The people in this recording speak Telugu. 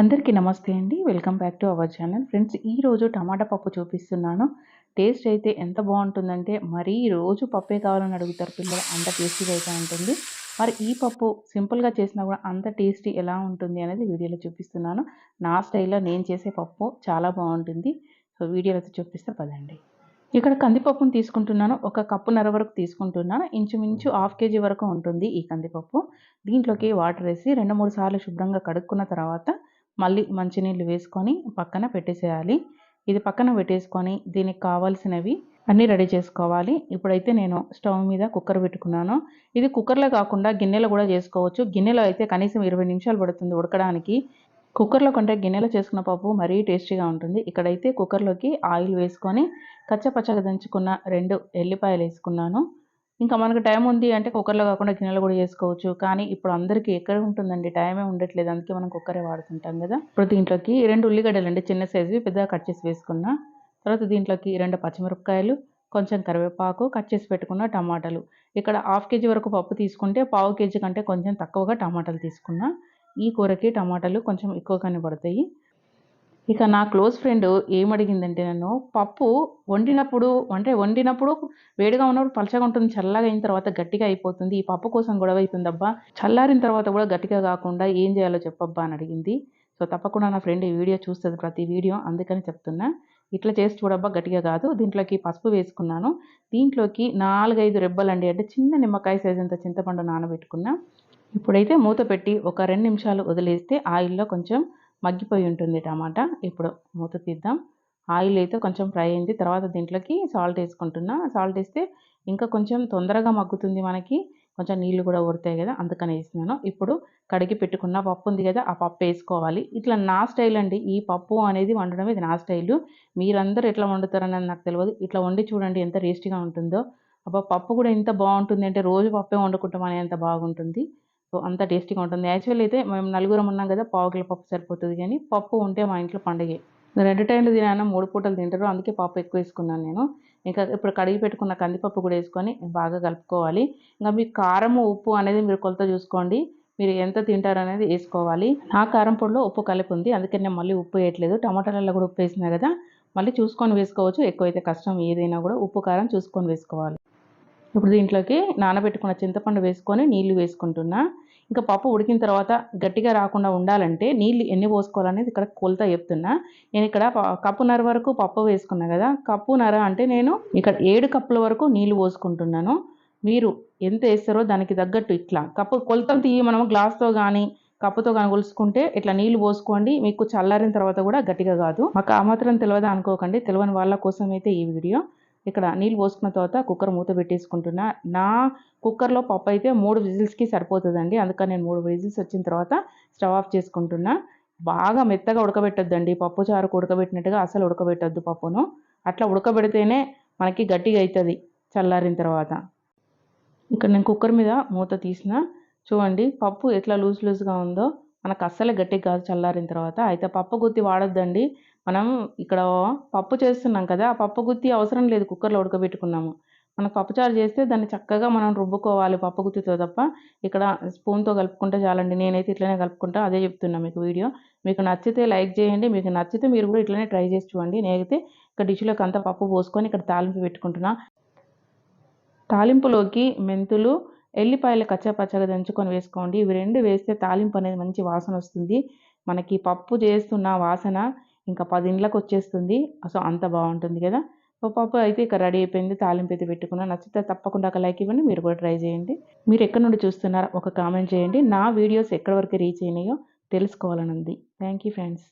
అందరికీ నమస్తే అండి. Welcome back to our channel. Friends ఈరోజు టమాటా పప్పు చూపిస్తున్నాను. టేస్ట్ అయితే ఎంత బాగుంటుందంటే మరీ రోజు పప్పే కావాలని అడుగుతారు పిల్లలు అంత టేస్టీగా అయితే ఉంటుంది. మరి ఈ పప్పు సింపుల్గా చేసినా కూడా అంత టేస్టీ ఎలా ఉంటుంది అనేది వీడియోలో చూపిస్తున్నాను. నా స్టైల్లో నేను చేసే పప్పు చాలా బాగుంటుంది. సో వీడియోలో అయితే చూపిస్తే పదండి. ఇక్కడ కందిపప్పును తీసుకుంటున్నాను. ఒక కప్పున్నర వరకు తీసుకుంటున్నాను. ఇంచుమించు హాఫ్ కేజీ వరకు ఉంటుంది ఈ కందిపప్పు. దీంట్లోకి వాటర్ వేసి రెండు మూడు సార్లు శుభ్రంగా కడుక్కున్న తర్వాత మళ్ళీ మంచినీళ్ళు వేసుకొని పక్కన పెట్టేసేయాలి. ఇది పక్కన పెట్టేసుకొని దీనికి కావాల్సినవి అన్నీ రెడీ చేసుకోవాలి. ఇప్పుడైతే నేను స్టవ్ మీద కుక్కర్ పెట్టుకున్నాను. ఇది కుక్కర్లో కాకుండా గిన్నెలో కూడా చేసుకోవచ్చు. గిన్నెలో అయితే కనీసం ఇరవై నిమిషాలు పడుతుంది ఉడకడానికి. కుక్కర్లో కంటే గిన్నెలో చేసుకున్న పప్పు మరీ టేస్టీగా ఉంటుంది. ఇక్కడైతే కుక్కర్లోకి ఆయిల్ వేసుకొని కచ్చపచ్చగా దంచుకున్న రెండు ఎల్లిపాయలు వేసుకున్నాను. ఇంకా మనకు టైం ఉంది అంటే కుక్కర్లో కాకుండా గిన్నెలో కూడా చేసుకోవచ్చు. కానీ ఇప్పుడు అందరికీ ఎక్కడ ఉంటుందండి? టైమే ఉండట్లేదు. అందుకే మనం కుక్కరే వాడుతుంటాం కదా? ఇప్పుడు దీంట్లోకి రెండు ఉల్లిగడ్డలు అండి. చిన్న సైజువి పెద్దగా కట్ చేసి వేసుకున్నా. తర్వాత దీంట్లోకి రెండు పచ్చిమిరపకాయలు కొంచెం కరివేపాకు కట్ చేసి పెట్టుకున్న టమాటాలు. ఇక్కడ హాఫ్ కేజీ వరకు పప్పు తీసుకుంటే పావు కేజీ కంటే కొంచెం తక్కువగా టమాటాలు తీసుకున్నా. ఈ కూరకి టమాటాలు కొంచెం ఎక్కువగానే పడతాయి ఇక నా క్లోజ్ ఫ్రెండ్ ఏమడిగిందంటే నన్ను పప్పు వండినప్పుడు అంటే వండినప్పుడు వేడిగా ఉన్నప్పుడు పలచగా ఉంటుంది చల్లగా అయిన తర్వాత గట్టిగా అయిపోతుంది ఈ పప్పు కోసం గొడవ అవుతుందబ్బా చల్లారిన తర్వాత కూడా గట్టిగా కాకుండా ఏం చేయాలో చెప్పబ్బా అని అడిగింది. సో తప్పకుండా నా ఫ్రెండ్ ఈ వీడియో చూస్తుంది ప్రతి వీడియో అందుకని చెప్తున్నా. ఇట్లా చేసి చూడబ్బా గట్టిగా కాదు. దీంట్లోకి పసుపు వేసుకున్నాను. దీంట్లోకి నాలుగైదు రెబ్బలండి అంటే చిన్న నిమ్మకాయ సైజ్ అంత చింతపండు నానబెట్టుకున్నా. ఇప్పుడైతే మూత పెట్టి ఒక రెండు నిమిషాలు వదిలేస్తే ఆయిల్లో కొంచెం మగ్గిపోయి ఉంటుంది టమాటా. ఇప్పుడు మూత తీద్దాం. ఆయిల్ అయితే కొంచెం ఫ్రై అయింది. తర్వాత దీంట్లోకి సాల్ట్ వేసుకుంటున్నా. సాల్ట్ వేస్తే ఇంకా కొంచెం తొందరగా మగ్గుతుంది మనకి. కొంచెం నీళ్ళు కూడా ఊరుతాయి కదా అందుకని వేసినాను ఇప్పుడు కడిగి పెట్టుకున్న పప్పు ఉంది కదా ఆ పప్పు వేసుకోవాలి. ఇట్లా నా స్టైల్ అండి. ఈ పప్పు అనేది వండడం ఇది నా స్టైలు. మీరందరూ ఎట్లా వండుతారని నాకు తెలియదు ఇట్లా వండి చూడండి ఎంత టేస్టీగా ఉంటుందో. అబ్బా పప్పు కూడా ఎంత బాగుంటుంది అంటే రోజు పప్పే వండుకుంటాం అని ఎంత బాగుంటుంది. సో అంత టేస్టీగా ఉంటుంది. యాక్చువల్ అయితే మేము నలుగురం ఉన్నాం కదా పావు కిలో పప్పు సరిపోతుంది కానీ పప్పు ఉంటే మా ఇంట్లో పండగే. రెండు టైంలు తినాను మూడు పూటలు తింటారు అందుకే పప్పు ఎక్కువ వేసుకున్నాను నేను. ఇంకా ఇప్పుడు కడిగి పెట్టుకున్న కందిపప్పు కూడా వేసుకొని బాగా కలుపుకోవాలి. ఇంకా మీ కారము ఉప్పు అనేది మీరు కొలత చూసుకోండి. మీరు ఎంత తింటారు అనేది వేసుకోవాలి. నా కారం పొడిలో ఉప్పు కలిపి ఉంది. అందుకని నేను మళ్ళీ ఉప్పు వేయట్లేదు. టమాటాలలో కూడా ఉప్పు వేసినా కదా మళ్ళీ చూసుకొని వేసుకోవచ్చు. ఎక్కువైతే కష్టం ఏదైనా కూడా ఉప్పు కారం చూసుకొని వేసుకోవాలి. ఇప్పుడు దీంట్లోకి నానబెట్టుకున్న చింతపండు వేసుకొని నీళ్ళు వేసుకుంటున్నా. ఇంకా పప్పు ఉడికిన తర్వాత గట్టిగా రాకుండా ఉండాలంటే నీళ్ళు ఎన్ని పోసుకోవాలనేది ఇక్కడ కొలత చెప్తున్నా. నేను ఇక్కడ కప్పున్నర వరకు పప్పు వేసుకున్నా కదా కప్పున్నర అంటే నేను ఇక్కడ ఏడు కప్పుల వరకు నీళ్ళు పోసుకుంటున్నాను. మీరు ఎంత వేస్తారో దానికి తగ్గట్టు ఇట్లా. కప్పు కొలతలు తీయి మనం గ్లాస్తో కానీ కప్పుతో కానీ కొలుసుకుంటే ఇట్లా నీళ్ళు పోసుకోండి. మీకు చల్లారిన తర్వాత కూడా గట్టిగా కాదు. మాకు ఆ మాత్రం తెలియదా అనుకోకండి. తెలియని వాళ్ళ కోసం అయితే ఈ వీడియో. ఇక్కడ నీళ్ళు పోసుకున్న తర్వాత కుక్కర్ మూత పెట్టేసుకుంటున్నా. నా కుక్కర్లో పప్పు అయితే మూడు విజిల్స్కి సరిపోతుందండి. అందుకని నేను మూడు విజిల్స్ వచ్చిన తర్వాత స్టవ్ ఆఫ్ చేసుకుంటున్నా. బాగా మెత్తగా ఉడకబెట్టొద్దండి. పప్పు చారుకు ఉడకబెట్టినట్టుగా అసలు ఉడకబెట్టద్దు పప్పును. అట్లా ఉడకబెడితేనే మనకి గట్టిగా అవుతుంది చల్లారిన తర్వాత. ఇక్కడ నేను కుక్కర్ మీద మూత తీసిన. చూడండి పప్పు ఎట్లా లూజ్ లూజ్గా ఉందో. మనకు అస్సలు గట్టిగా కాదు చల్లారిన తర్వాత. అయితే పప్పు గుత్తి వాడొద్దండి. మనం ఇక్కడ పప్పు చేస్తున్నాం కదా ఆ పప్పు గుత్తి అవసరం లేదు కుక్కర్లో ఉడకబెట్టుకున్నాము. మనకు పప్పుచారు చేస్తే దాన్ని చక్కగా మనం రుబ్బుకోవాలి పప్పు గుత్తితో తప్ప. ఇక్కడ స్పూన్తో కలుపుకుంటే చాలండి నేనైతే ఇట్లనే కలుపుకుంటా అదే చెప్తున్నా మీకు వీడియో. మీకు నచ్చితే లైక్ చేయండి మీకు నచ్చితే మీరు కూడా ఇట్లనే ట్రై చేసి చూడండి. నేనైతే ఇక్కడ డిష్లోకి అంతా పప్పు పోసుకొని ఇక్కడ తాలింపు పెట్టుకుంటున్నా. తాలింపులోకి మెంతులు ఎల్లిపాయలు కచ్చాపచ్చగా దంచుకొని వేసుకోండి. ఇవి రెండు వేస్తే తాలింపు అనేది మంచి వాసన వస్తుంది. మనకి పప్పు చేస్తున్న వాసన ఇంకా పది ఇండ్లకు వచ్చేస్తుంది సో అంత బాగుంటుంది కదా. సో పప్పు అయితే ఇక రెడీ అయిపోయింది. తాలింపు అయితే పెట్టుకున్నా. నచ్చితే తప్పకుండా ఒక లైక్ ఇవ్వండి. మీరు కూడా ట్రై చేయండి. మీరు ఎక్కడి నుండి చూస్తున్నారో ఒక కామెంట్ చేయండి. నా వీడియోస్ ఎక్కడి వరకు రీచ్ అయినాయో తెలుసుకోవాలని ఉంది థ్యాంక్ యూ ఫ్రెండ్స్.